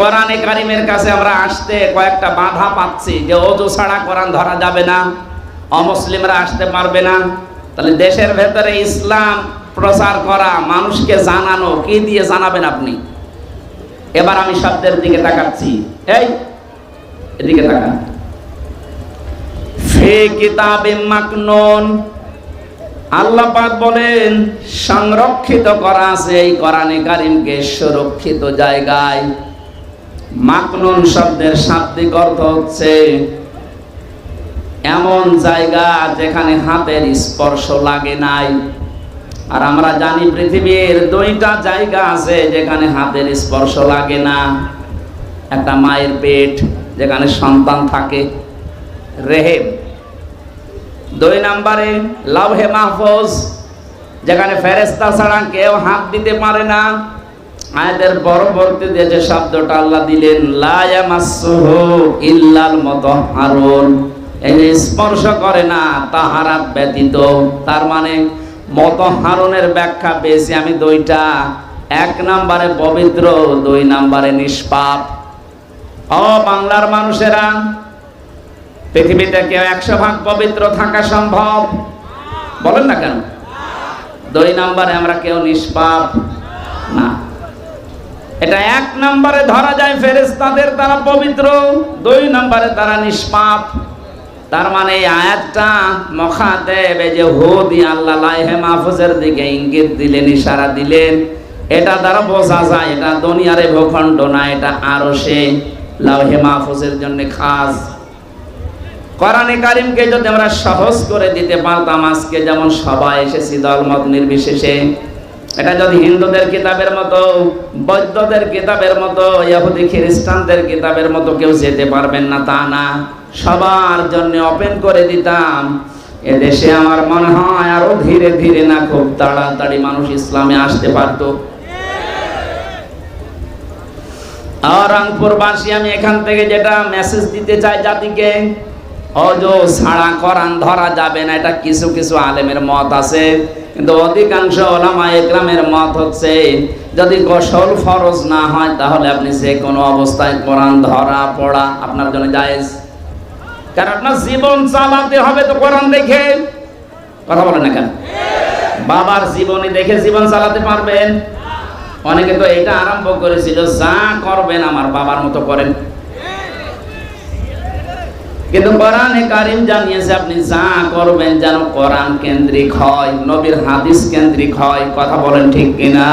কোরআনে কারিমের কাছে আমরা আসতে কয়েকটা বাধা পাচ্ছি যে অজু ছাড়া কোরআন ধরা যাবে না, অমুসলিমরা আসতে পারবে না। তাহলে দেশের ভেতরে ইসলাম প্রচার করা, মানুষকে জানানো, কি দিয়ে জানাবেন আপনি? এবার আমি শব্দের দিকে তাকাচ্ছি। এই, এদিকে তাকান। ফে কিতাবে মাকনুন। আল্লাহ পাক বলেন, সংরক্ষিত করা আছে এই কোরআনে কারিমকে সুরক্ষিত জায়গায়। মাকনুন শব্দের শাব্দিক অর্থ হচ্ছে এমন জায়গা যেখানে হাতের স্পর্শ লাগে নাই। আর আমরা জানি পৃথিবীর দুইটা জায়গা আছে যেখানে হাতের স্পর্শ লাগে না। একটা মায়ের পেট, যেখানে সন্তান থাকে রেহেম দুই নম্বরে লাভে মাহফুজ, যেখানে ফেরেস্তা ছাড়া কেউ হাত দিতে পারে না। আয়াতের পরবর্তীতে যে শব্দটা আল্লাহ দিলেন লায়ামাসসুহু ইল্লাল মুতাহহারুন এই স্পর্শ করে না তাহারাত ব্যতীত। তার মানে মতহারণের ব্যাখ্যা পেয়েছি আমি দুইটা। এক নম্বরে পবিত্র, দুই নম্বরে নিষ্পাপ। ও বাংলার মানুষেরা, পৃথিবীতে কেউ একশো ভাগ পবিত্র থাকা সম্ভব? বলেন না কেন? দুই নম্বরে আমরা কেউ নিষ্পাপ না। এটা এক নম্বরে ধরা যায় ফেরেস্তাদের তারা পবিত্র, দুই নম্বরে তারা নিষ্পাপ। তার মানে এই আয়াতটা মখাদেব, এই যে হু দিয়ে আল্লাহ মাহফুজের দিকে ইঙ্গিত দিলেন, ইশারা দিলেন। এটা দ্বারা বোঝা যায়, এটা দুনিয়ারে ভূখণ্ড না, এটা আরও সে লাউহে মাহফুজের জন্য খাস। কোরআনে কারিমকে যদি আমরা সহজ করে দিতে পারতাম, আজকে যেমন সবাই এসেছি দলমত নির্বিশেষে এটা যদি হিন্দুদের কিতাবের মতো, বৌদ্ধদের কিতাবের মতো ইহুদি খ্রিস্টানদের কিতাবের মতো কেউ যেতে পারবেন না, তা না। সবার জন্য ওপেন করে দিতাম। এদেশে আমার মনে হয় আরও ধীরে ধীরে না খুব তাড়াতাড়ি মানুষ ইসলামে আসতে পারতো। আর রংপুরবাসী আমি এখান থেকে যেটা মেসেজ দিতে চাই জাতিকে অজো ছাড়া কোরআন ধরা যাবে না, এটা কিছু কিছু আলেমের মত আছে। কিন্তু অধিকাংশ ওলামা একরামের মত হচ্ছে, যদি গোসল ফরজ না হয়, তাহলে আপনি যে কোনো অবস্থায় কোরআন ধরা পড়া আপনার জন্য জায়েজ। কারণ আপনার জীবন চালাতে হবে তো কোরআন দেখে। কথা বলেন না কেন? বাবার জীবনী দেখে জীবন চালাতে পারবেন। অনেকে তো এটা আরম্ভ করেছিল, যা করবেন আমার বাবার মতো করেন। কিন্তু কোরআনে কারিম জানিয়েছে, আপনি যা করবেন যেন কোরআন কেন্দ্রিক হয়, নবীর হাদিস কেন্দ্রিক হয়। কথা বলেন ঠিক কিনা?